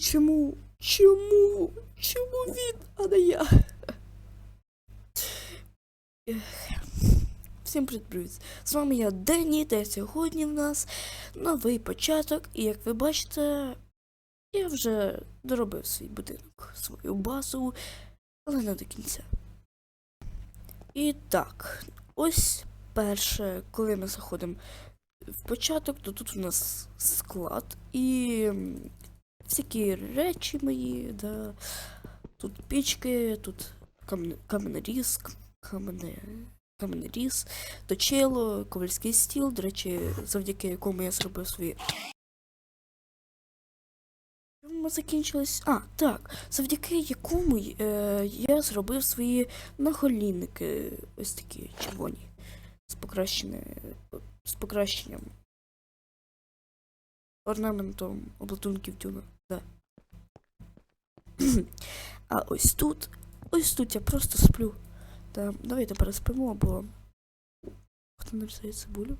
Чому? Чому? Чому він, а не я? Всім привіт! З вами я Дені, та сьогодні в нас новий початок, і як ви бачите, я вже доробив свій будинок, свою базу, але не до кінця. І так, ось перше, коли ми заходимо в початок, то тут у нас склад і всякі речі мої, да. Тут пічки, тут камне- каменеріз, камене, точило, ковальський стіл, до речі, завдяки якому я зробив свої. Ми закінчились. А, так, завдяки якому е, я зробив свої наголінники, ось такі червоні, з покращеними, з покращенням орнаментом обладунків тюна. А ось тут, ось тут я просто сплю. Та давайте переспимо, бо хто нарізає цибулю.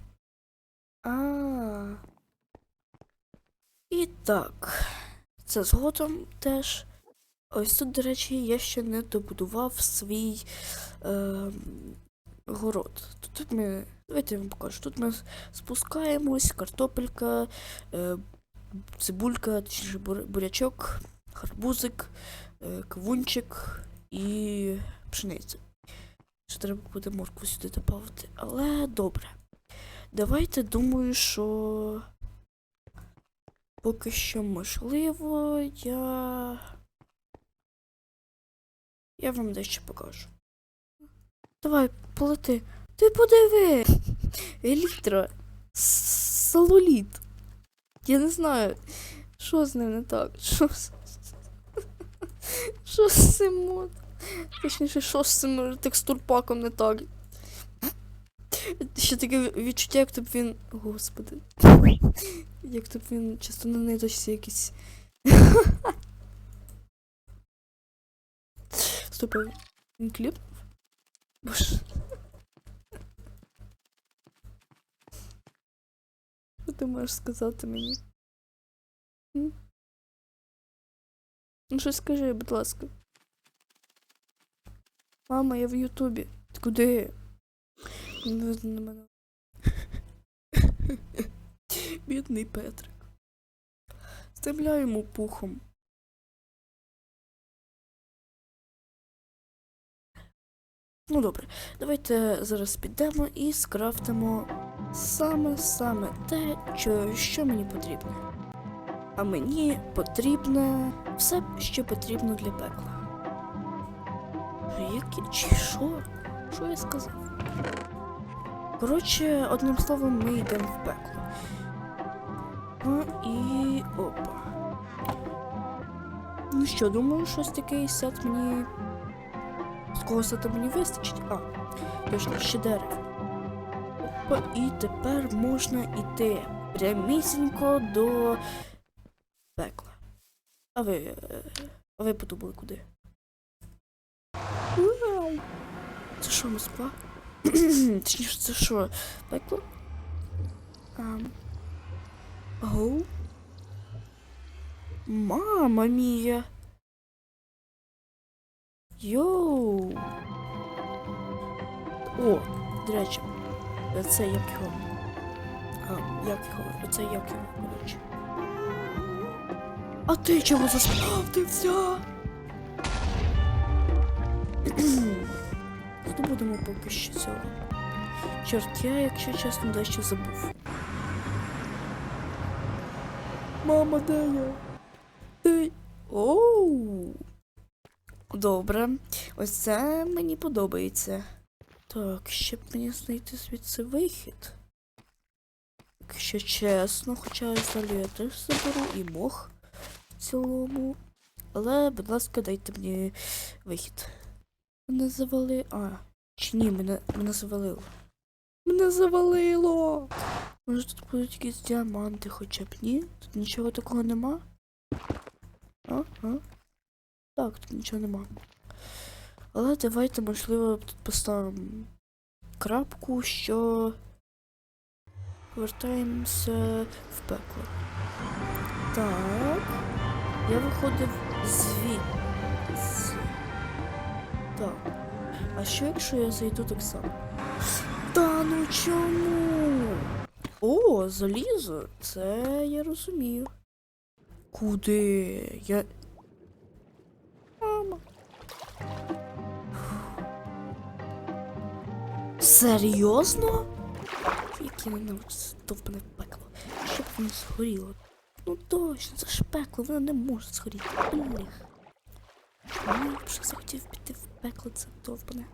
А. І так. Це згодом теж. Ось тут, до речі, я ще не добудував свій е, город. Тут ми. Давайте я вам покажу. Тут ми спускаємось, картопелька, е, цибулька, точніше бурячок, гарбузик, е, кавунчик і пшениця. Ще треба буде моркву сюди додати. Але добре. Давайте думаю, що поки що можливо я. Я вам дещо покажу. Давай, полети. Ти подиви! Елітра. Салоліт. Я не знаю, що з ним не так. Що з. Що з цим мод? Точніше, що з цим текстурпаком не так. Ще таке відчуття, як то б він. Господи. Як то б він часто на ниточці якийсь. Стоп, а він кліпнув? Боже. Ти можеш сказати мені? Ну щось скажи, будь ласка. Мама, я в Ютубі. Ти куди? Не на мене. Бідний Петрик. Земля йому пухом. Ну добре, давайте зараз підемо і скрафтимо саме-саме те, що, мені потрібно. А мені потрібно все, що потрібно для пекла. Які чи що? Що я сказав? Коротше, одним словом, ми йдемо в пекло. Ну і опа. Ну що, думаю, щось такий сет мені. З кого сета мені вистачить? А, точно, ще дерево. Опа, і тепер можна йти прямісінько до пекла. А ви. А ви подумали куди? Це що, Москва? Точніше, це що, пекло? Ам. Оу. Мама мія. Йоу. О, до речі, це як його. А, як його? Оце як його, коротше. А ти чого засправдився? Не будемо поки що цього. Чорт, я, якщо чесно, дещо забув. Мама, де? Де? Оу. Добре. Ось це мені подобається. Так, ще б мені знайти звідси вихід. Якщо чесно, хоча я взагалі я теж заберу і мох в цілому. Але, будь ласка, дайте мені вихід. Мене завали. А, чи ні, мене, мене завалило. Мене завалило! Може тут будуть якісь діаманти хоча б ні? Тут нічого такого нема? А? А? Так, тут нічого нема. Але давайте, можливо, тут поставимо крапку, що повертаємося в пекло. Так. Я виходив звідси. Так. А що якщо я зайду так само? Та ну чому? О, залізо. Це я розумію. Куди? Я. Серйозно? Яке стовпане пекло. Щоб воно згоріло. Ну точно, це ж пекло, воно не може згоріти. Бліх. Чому я вже захотів піти в пекло це довбане?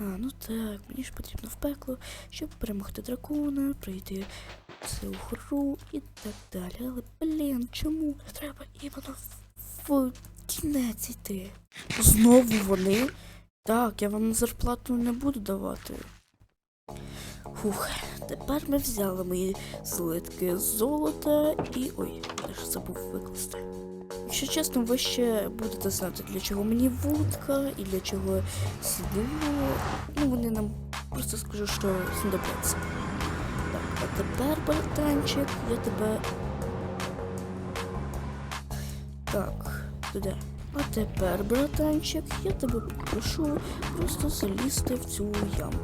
А, ну так, мені ж потрібно в пекло, щоб перемогти дракона, пройти цю гру і так далі. Але, блін, чому треба іменно в, в кінець йти? Знову вони? Так, я вам зарплату не буду давати. Фух, тепер ми взяли мої злитки золота і. ой, я ж забув викласти. Якщо чесно, ви ще будете знати, для чого мені вудка і для чого сідло. Ну, вони нам просто скажу, що знадобляться. Так, а тепер, братанчик, я тебе. Так, туди. А тепер, братанчик, я тебе попрошу просто залізти в цю яму.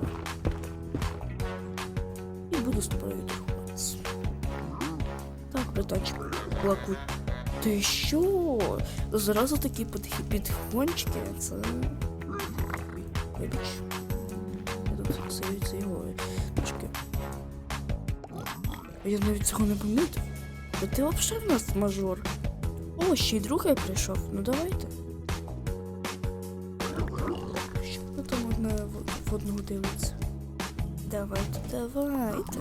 Тобою торгуватися. Так, братанчик, плаку. Ти що? Зразу такі підх- підгончики, це. Вибач. Я тут трошки. Я навіть цього не помітив. Та ти взагалі в нас мажор. О, ще й другий прийшов. Ну давайте. Що там одне в одного дивиться? Давайте, давайте.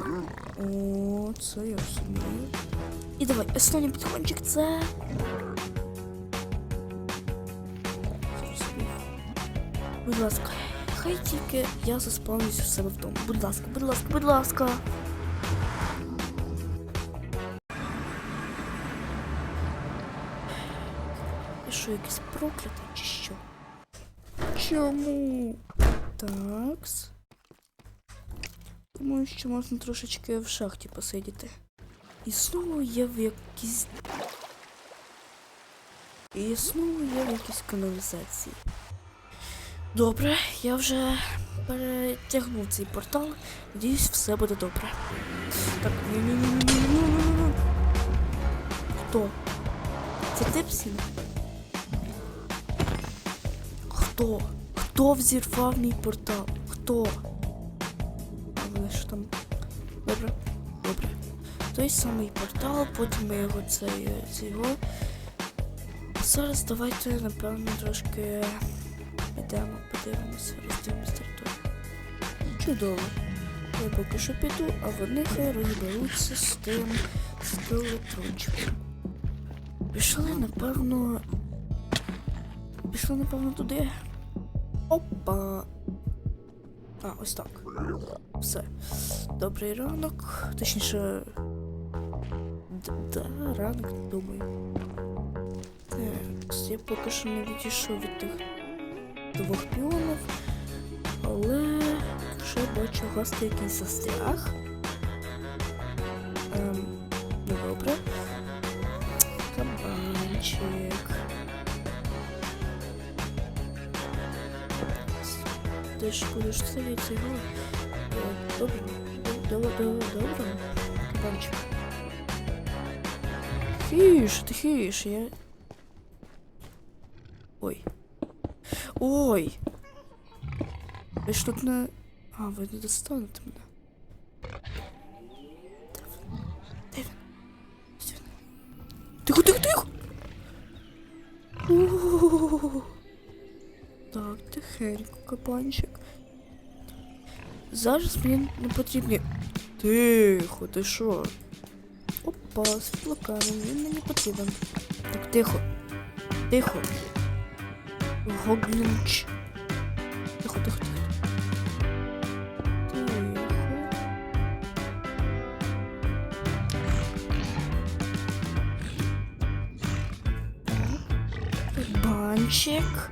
О, це я розумію. І давай, останній підходчик це. Зрозумів. Будь ласка, хай тільки я заспавнюсь у себе вдома. Будь ласка, будь ласка, будь ласка. Я що, якийсь проклятий чи що? Чому? Такс. Думаю, що можна трошечки в шахті посидіти. І знову я в якійсь. І знову я в якійсь каналізації. Добре, я вже перетягнув цей портал. Надіюсь, все буде добре. Так, ні-ні-ні-ні-ні-ні-ні-ні. Хто? Це ти? Хто? Хто взірвав мій портал? Хто? Там? Добре, добре. Той самий портал, потім ми його цей, цього. Зараз давайте, напевно, трошки підемо, подивимося, роздивимося територію. Чудово. Я поки що піду, а вони хай розберуться з тим скелетрончиком. Пішли, напевно. Пішли, напевно, туди. Опа. А, ось так. Все. Добрий ранок. Точніше. Да, ранок, думаю. Так, я поки що не відійшов від тих двох піонів, але ще бачу гостей який застряг. Ти ж будеш сидіти його. Добре, добре, добре, добре. Кабанчик. Тихіше, тихіше, я... Ой. Ой! Ви ж тут не... А, ви не достанете мене. Де він? Де він? Де він? Тихо, тихо, тихо! О-о-о-о-о. Так, тихенько, кабанчик. Зараз мені не потрібні. Тихо, ти що? Опа, світлокамінь, він мені потрібен. Так, тихо. Тихо. Гоблінч. Тихо, тихо, тихо. Банчик.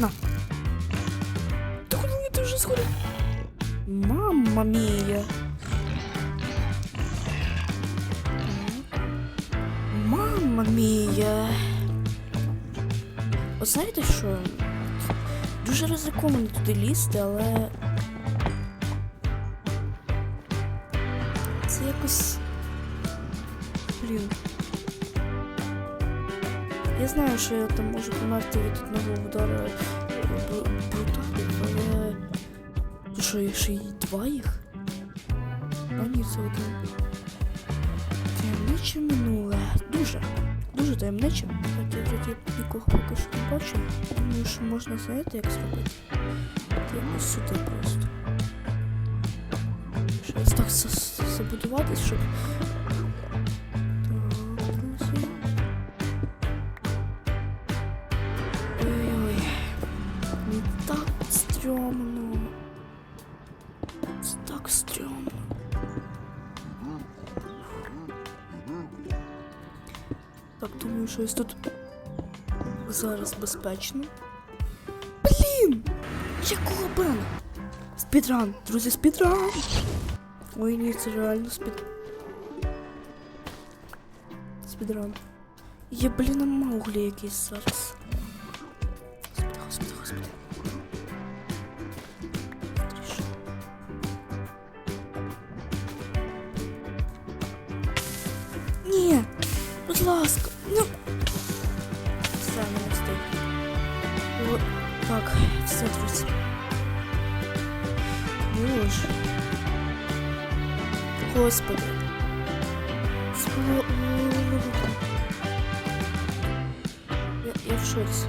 На. Та куди мені ти вже згорів? Мамма мія. Мамма мія. От знаєте що? Дуже ризиковано туди лізти, але. Це якось. Блін. Я знаю, що я там можу померти від одного удара е, Що, ще й два їх? А ні, це один. Таємниче минуле. Дуже. Дуже таємниче. Так, я вроді нікого поки що не бачу. Думаю, що можна знаєте, як зробити? Якось сюди просто. Щось так забудуватись, щоб. Так, думаю, щось тут зараз безпечно. Блін! Якого бена? Спідран, друзі, спідран! Ой, ні, це реально спід... Спідран. Є, блін, Мауглі якийсь зараз. Так, все, друзі. Боже. Господи. Скло... Я, я в шоці.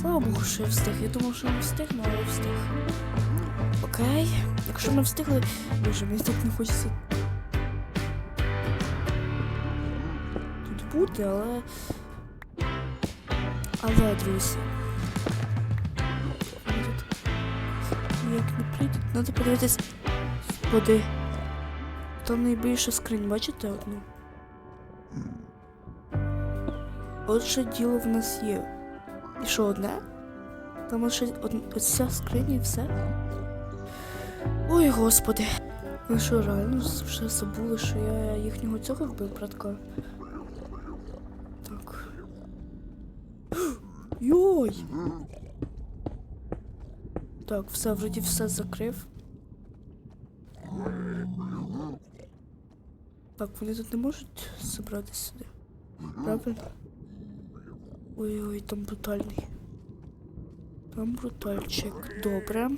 Слава Богу, що я встиг. Я думав, що не встигну, але я встиг. Окей. Якщо ми встигли. Боже, мені так не хочеться тут бути, але. Але, друзі. Тут Ніяк не прийдуть. Надо подивитись. Господи. Там найбільша скринь, бачите одну? Отже, діло в нас є. І що одне? Там од... оця скриня і все. Ой, господи. Ви що, реально вже забули, що я їхнього цього вбив, братка? Так. Йой! Так, все, вроді все закрив. Так, вони тут не можуть зібратися сюди. Правильно? Ой-ой, там брутальний. Там брутальчик. Добре.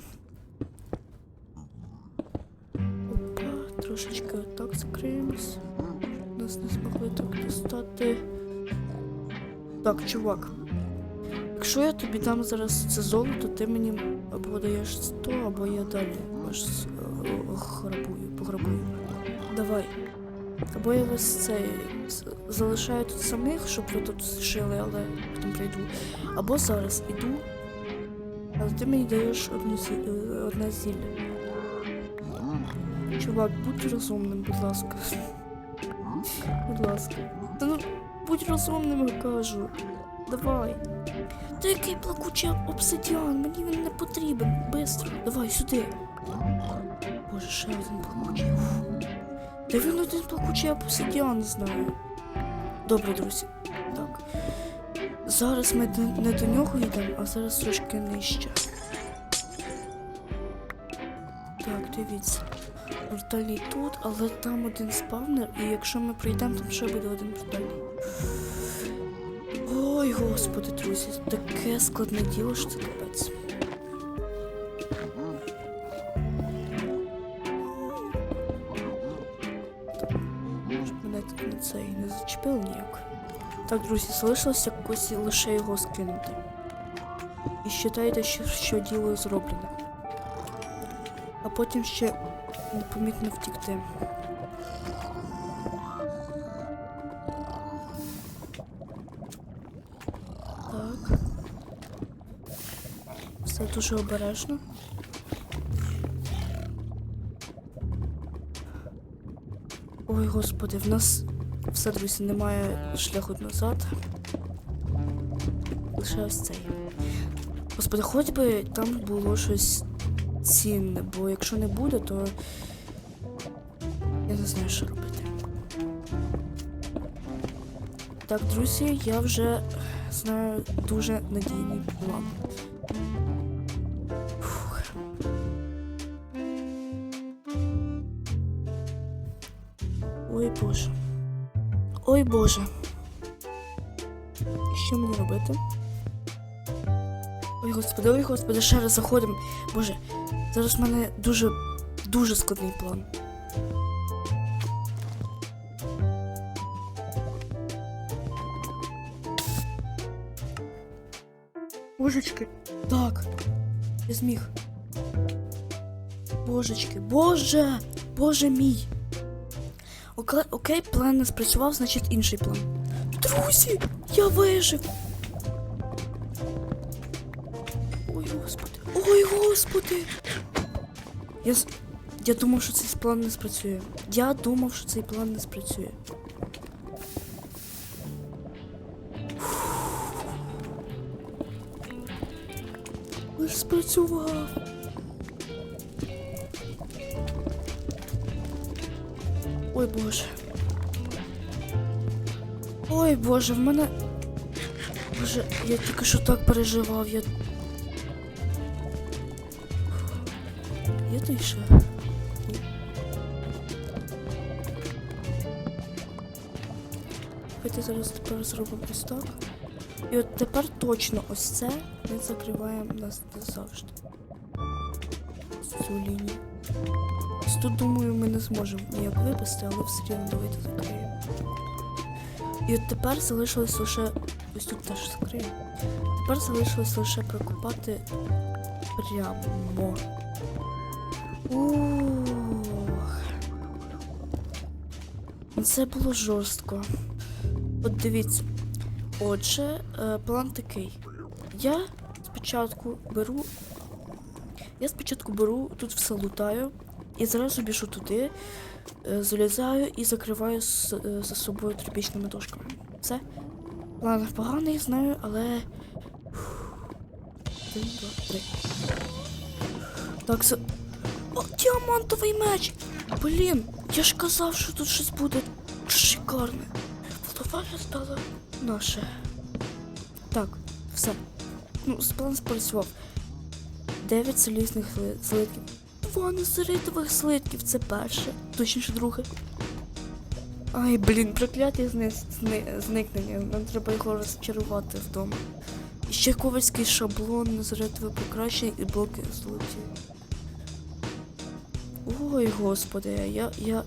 Опа, трошечки отак закриємось. Нас не змогли так достати. Так, чувак. Якщо я тобі дам зараз це золото, ти мені або даєш 100, або я далі аж е, грабую, пограбую. Давай. Або я вас цей залишаю тут самих, щоб ви тут жили, але потім прийду. Або зараз іду, але ти мені даєш одну зі... е, одне зілля. Чувак, будь розумним, будь ласка. Будь ласка. Та ну будь розумним, я кажу. Давай. Та який плакучий обсидіан, мені він не потрібен. Бистро, давай сюди. Боже, ще один плакучий. Та він один плакучий обсидіан знаю. Добре, друзі. Так. Зараз ми не до нього йдемо, а зараз трошки нижче. Так, дивіться. Брутальний тут, але там один спавнер, і якщо ми прийдемо, там ще буде один брутальний. Ой, господи, друзі, таке складне діло, що це капець. Мене тут на цей не зачепило ніяк. Так, друзі, залишилося якось лише його скинути. І вважайте, що, що діло зроблене. А потім ще непомітно втікти. Дуже обережно. Ой, господи, в нас все, друзі, немає шляху назад. Лише ось цей. Господи, хоч би там було щось цінне, бо якщо не буде, то я не знаю, що робити. Так, друзі, я вже знаю дуже надійний план. Боже. Ой боже. Що мені робити? Ой, господи, ой, господи, ще раз заходимо. Боже, зараз в мене дуже, дуже складний план. Божечки. Так. Я зміг. Божечки. Боже! Боже мій. Окей, окей, план не спрацював, значить інший план. Друзі, я вижив. Ой, господи. Ой, господи. Я, я думав, що цей план не спрацює. Я думав, що цей план не спрацює. Лиш спрацював. Ой боже. Ой боже, в мене. Боже, я тільки що так переживав, я. Є той ще? Давайте зараз тепер зробимо ось так. І от тепер точно ось це ми закриваємо нас назавжди. Цю лінію. Ось тут, думаю, ми не зможемо ніяк випасти, але все рівно давайте закриємо. І от тепер залишилось лише. Ось тут теж закриємо. Тепер залишилось лише прокопати прямо. Ух. Це було жорстко. От дивіться. Отже, е, план такий. Я спочатку беру. Я спочатку беру, тут все лутаю, і зразу біжу туди, е, залізаю і закриваю е, за собою тропічними дошками. Все. План поганий, знаю, але. Один, два, три. Так, за. О, діамантовий меч! Блін, я ж казав, що тут щось буде шикарне. Фотофаля стала наше. Так, все. Ну, план спрацював. Дев'ять залізних зли- злитків. Два незаритових злитків це перше. Точніше, друге. Ай, блін, прокляття зни... зни... зникнення. Нам треба його розчарувати вдома. Ще ковальський шаблон, незаритове покращення і блоки золоті. Ой, господи, я. я.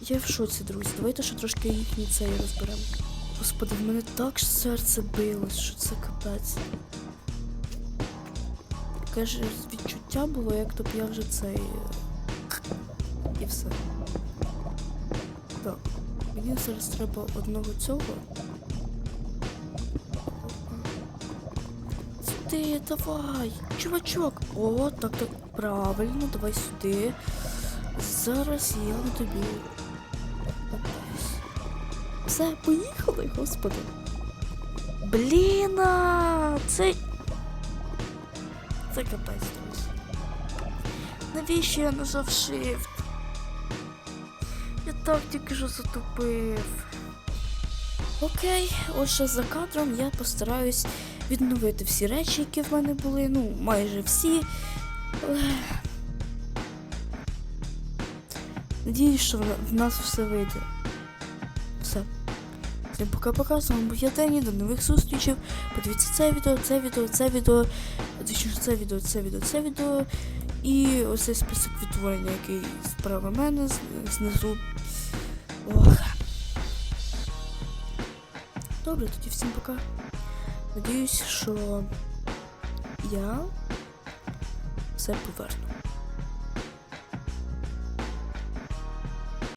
Я в шоці, друзі. Давайте ще трошки їхній цей розберемо. Господи, в мене так серце билось, що це капець. Ж відчуття було, як то я вже цей. І все. Так. Мені зараз треба одного цього. Сюди, давай! Чувачок! О, так, так, правильно, давай сюди. Зараз я тобі. Все, поїхали, господи. Блін, це. Це капець. Навіщо я нажав Shift? Я так тільки що затупив. Окей, отже, за кадром я постараюсь відновити всі речі, які в мене були. Ну, майже всі. Надіюсь, що в нас все вийде. Все. Всім пока-пока, з вами був я Дені, до нових зустрічей. Подивіться це відео, це відео, це відео, це відео, це відео, це відео. І ось список відтворення, який справа мене знизу. Ох. Добре, тоді всім пока. Надіюсь, що я все поверну.